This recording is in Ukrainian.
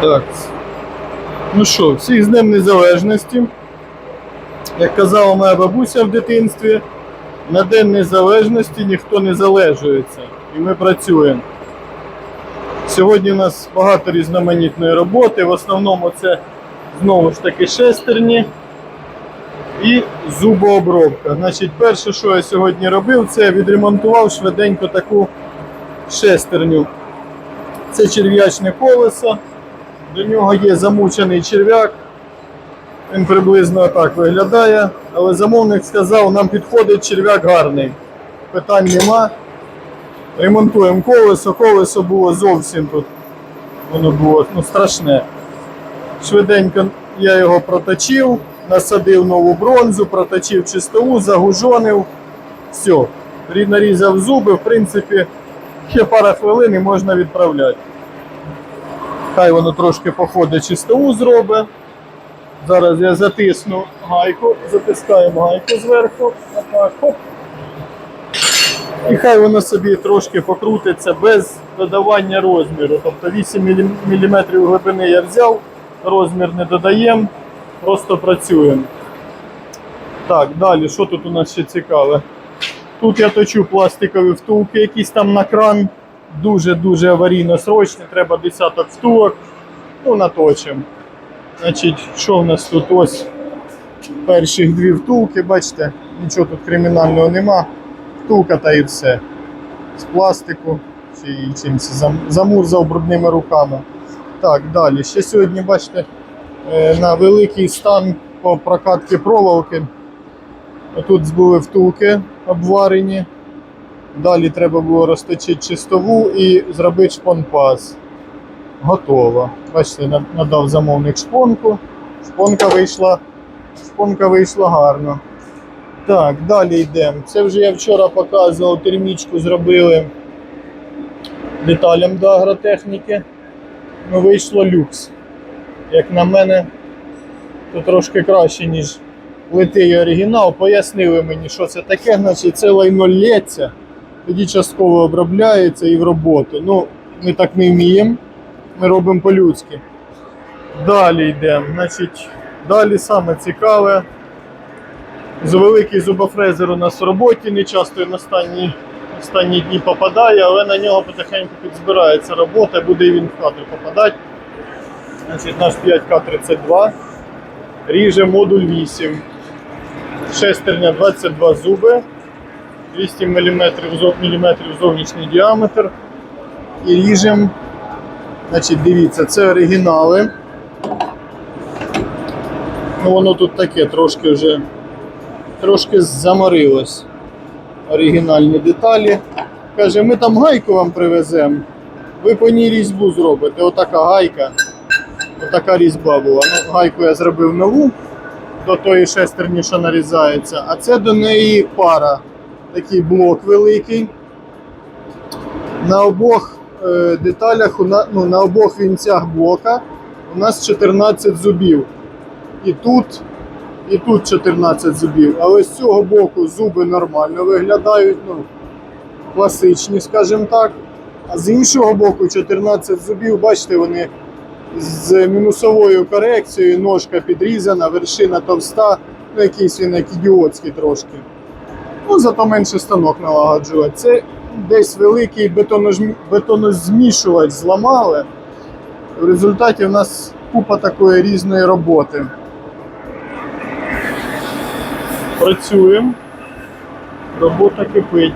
Так. Ну що, всіх з Днем Незалежності. Як казала моя бабуся в дитинстві, на День Незалежності ніхто не залежується. І ми працюємо. Сьогодні у нас багато різноманітної роботи. В основному це знову ж таки шестерні і зубообробка. Значить, перше, що я сьогодні робив, це відремонтував швиденько таку шестерню. Це черв'ячне колесо. До нього є замучений черв'як. Він приблизно так виглядає. Але замовник сказав, нам підходить черв'як гарний. Питань нема. Ремонтуємо колесо. Колесо було зовсім тут. Воно було ну, страшне. Швиденько я його проточив, насадив нову бронзу, проточив чистову, загужонив. Все. Нарізав зуби, в принципі, ще пара хвилин і можна відправляти. Хай воно трошки походить чистову зробить. Зараз я затисну гайку, затискаємо гайку зверху. І хай воно собі трошки покрутиться без додавання розміру. Тобто 8 мм глибини я взяв, розмір не додаємо, просто працюємо. Так, далі, що тут у нас ще цікаве? Тут я точу пластикові втулки, якісь там на кран. Дуже-дуже аварійно срочні, треба десяток втулок. Ну, наточимо. Значить, що в нас тут? Ось перших дві втулки, бачите, нічого тут кримінального нема. Втулка та і все. З пластику чи чимось зам- замурзав брудними руками. Так, далі. Ще сьогодні, бачите, е, на великий стан по прокатці проволоки. Тут були втулки обварені. Далі треба було розточити чистову і зробити шпонпаз. Готово. Бачите, надав замовник шпонку. Шпонка вийшла. Шпонка вийшла гарно. Так, далі йдемо. Це вже я вчора показував, термічку зробили деталям до агротехніки. Ну, вийшло люкс. Як на мене, то трошки краще, ніж литий оригінал. Пояснили мені, що це таке, значить це лайно лється, тоді частково обробляється і в роботу. Ну, ми так не вміємо, ми робимо по-людськи. Далі йдемо. Значить, далі саме цікаве. Великий зубофрезер у нас в роботі, не часто він останні, останні дні попадає, але на нього потихеньку підзбирається робота, буде і він в кадр попадати. Значить, наш 5К32 ріже модуль 8. Шестерня 22 зуби, 200 мм, міліметрів зовнішній діаметр. І ріжемо. Значить, дивіться, це оригінали. Ну, воно тут таке трошки вже трошки заморилось. Оригінальні деталі. Каже, ми там гайку вам привеземо. Ви по ній різьбу зробите. Отака гайка. Отака різьба була. Ну, гайку я зробив нову до тої шестерні, що нарізається, а це до неї пара. Такий блок великий. На обох е, деталях, ну, на обох вінцях блока у нас 14 зубів. І тут, і тут 14 зубів. Але з цього боку зуби нормально виглядають, ну, класичні, скажімо так. А з іншого боку 14 зубів, бачите, вони з мінусовою корекцією, ножка підрізана, вершина товста, ну якийсь він як ідіотський трошки. Ну, зато менше станок налагоджувати. Це десь великий бетонозмішувач зламали. В результаті в нас купа такої різної роботи. Працюємо. Робота кипить.